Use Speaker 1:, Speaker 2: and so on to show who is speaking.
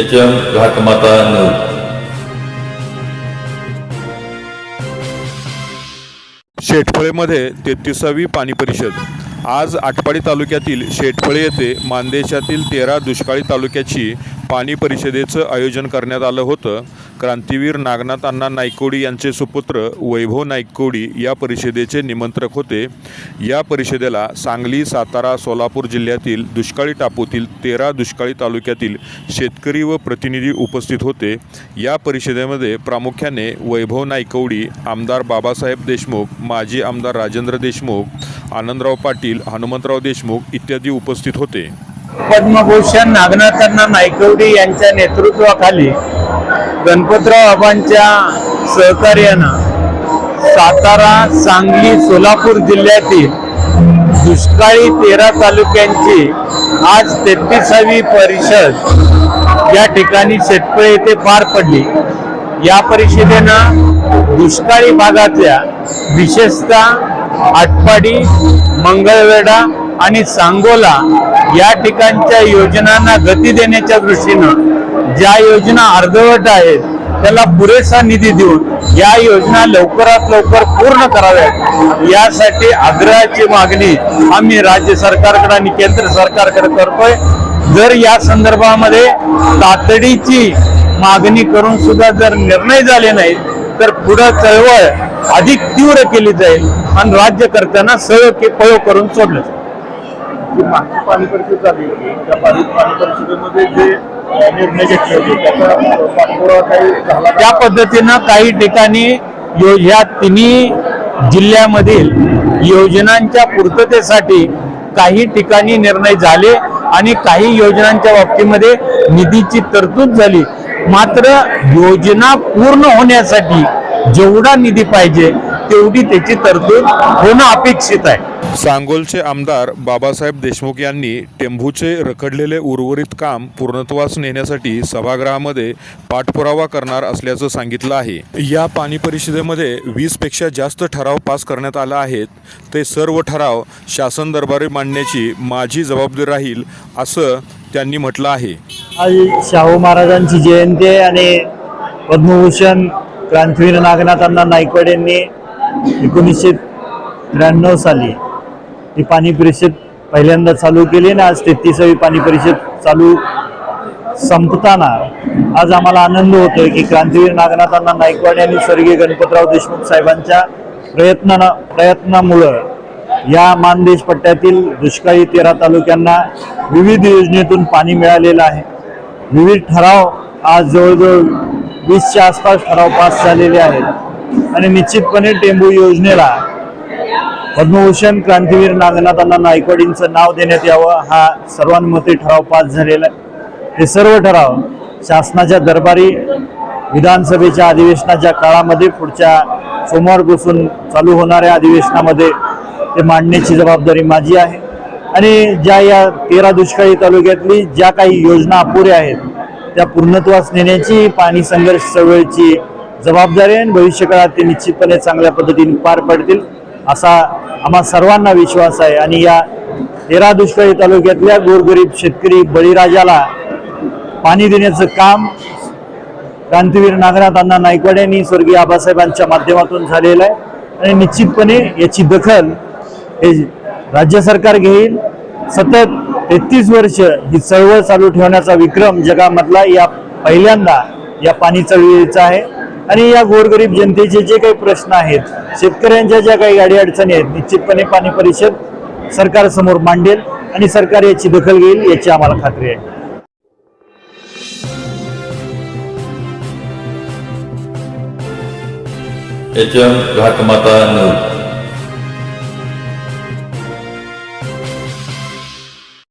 Speaker 1: H M Ghatmata news
Speaker 2: शेटफळेमध्ये तेहतीसावी पाणी परिषद. आज आटपाडी तालुक्यातील शेटफळे येथे मानदेशातील तेरा दुष्काळी तालुक्याची पाणी परिषदेचं आयोजन करण्यात आलं होतं. क्रांतीवीर नागनाथ अण्णा नायकोडी यांचे सुपुत्र वैभव नायकोडी या परिषदेचे निमंत्रक होते. या परिषदेला सांगली सातारा सोलापूर जिल्ह्यातील दुष्काळी टापूतील तेरा दुष्काळी तालुक्यातील शेतकरी व प्रतिनिधी उपस्थित होते. या परिषदेमध्ये प्रामुख्याने वैभव नायकवडी आमदार बाबासाहेब देशमुख माजी आमदार राजेंद्र देशमुख आनंदराव पाटील हनुमंतराव देशमुख इत्यादी उपस्थित होते.
Speaker 3: पद्मभूषण नागनाथांना नायकवडी यांच्या नेतृत्वाखाली गणपतराव बाबांच्या सहकार्यानं सातारा सांगली सोलापूर जिल्ह्यातील दुष्काळी तेरा तालुक्यांची आज तेहतीसावी परिषद या ठिकाणी शेतकरी येथे पार पडली. या परिषदेनं दुष्काळी भागातल्या विशेषतः आटपाडी मंगळवेढा आणि सांगोला या ठिकाणच्या योजनांना गती देण्याच्या दृष्टीनं ज्या योजना अर्धवट आहेत त्याला पुरेसा निधी देऊन या योजना लवकरात लवकर पूर्ण कराव्यात यासाठी आग्रहाची मागणी आम्ही राज्य सरकारकडे आणि केंद्र सरकारकडे करतोय जर या संदर्भामध्ये तातडीची मागणी करून सुद्धा जर निर्णय झाले नाहीत तर पुढं चळवळ अधिक तीव्र केली जाईल आणि राज्यकर्त्यांना सहयोग के पयो करून सोडलं जाईल.
Speaker 4: मागची पाणी परिषद झाली होती त्या पाणी परिषदेमध्ये जे निर्णय घेतले होते त्याचा पाठपुरावा काही झाला का?
Speaker 3: त्या पद्धतीनं काही ठिकाणी यो- या तिन्ही जिल्ह्यामधील योजनांच्या पूर्ततेसाठी काही ठिकाणी निर्णय झाले आणि काही योजनांच्या बाबतीमध्ये निधीची तरतूद झाली मात्र योजना पूर्ण होण्यासाठी जेवढा निधी पाहिजे तेवढी त्याची तरतूद होणं अपेक्षित आहे.
Speaker 2: सांगोलचे आमदार बाबासाहेब देशमुख यांनी टेंभूचे रखडलेले उर्वरित काम पूर्णत्वास नेण्यासाठी सभागृहामध्ये पाठपुरावा करणार असल्याचं सांगितलं आहे. या पाणी परिषदेमध्ये वीसपेक्षा जास्त ठराव पास करण्यात आला आहेत. ते सर्व ठराव शासन दरबारी मांडण्याची माझी जबाबदारी राहील असं त्यांनी म्हटलं आहे.
Speaker 5: आज शाहू महाराजांची जयंती आहे आणि पद्मभूषण क्रांतीवीर नागनाथांना नायकवाड यांनी एकोणीसशे त्र्याण्णव साली ही पाणी परिषद पहिल्यांदा चालू केली आणि आज तेहतीसावी पाणी परिषद चालू संपताना आज आम्हाला आनंद होतोय की क्रांतीवीर नागनाथांना नायकवाड यांनी स्वर्गीय गणपतराव देशमुख साहेबांच्या प्रयत्नानं प्रयत्नामुळं या मानदेश पट्ट्यातील दुष्काळी तेरा तालुक्यांना विविध योजनेतून पाणी मिळालेलं आहे. विविध ठराव आज जवळजवळ वीसच्या आसपास ठराव पास झालेले आहेत. आणि निश्चितपणे टेंबू योजनेला पद्मभूषण क्रांतीवीर नागनाथांना नायकवाडींचं नाव देण्यात यावं हा सर्वानुमते ठराव पास झालेला आहे. हे सर्व ठराव शासनाच्या दरबारी विधानसभेच्या अधिवेशनाच्या काळामध्ये पुढच्या सोमवारपासून चालू होणाऱ्या अधिवेशनामध्ये ते मांडण्याची जबाबदारी माझी आहे. आणि ज्या या तेरा दुष्काळी तालुक्यातली ज्या काही योजना अपुऱ्या आहेत त्या पूर्णत्वास नेण्याची पाणी संघर्ष चळवळीची जबाबदारी आहे आणि भविष्यकाळात ते निश्चितपणे चांगल्या पद्धतीने पार पडतील असा आम्हा सर्वांना विश्वास आहे. आणि या तेरा दुष्काळी तालुक्यातल्या गोरगरीब शेतकरी बळीराजाला पाणी देण्याचं काम क्रांतीवीर नागनाथ अण्णा नायकवाड यांनी स्वर्गीय आबासाहेबांच्या माध्यमातून झालेलं आहे. आणि निश्चितपणे याची दखल हे राज्य सरकार घेईल. सतत तेहतीस वर्ष ही चळवळ चालू ठेवण्याचा विक्रम जगामधला या पहिल्यांदा या पाणी चळवळीचा आहे. आणि या गोरगरीब जनतेचे जे काही प्रश्न आहेत शेतकऱ्यांच्या ज्या काही गाडी अडचणी आहेत निश्चितपणे पाणी परिषद सरकारसमोर मांडेल आणि सरकार याची दखल घेईल याची आम्हाला खात्री आहे.
Speaker 1: H M Ghatmata news.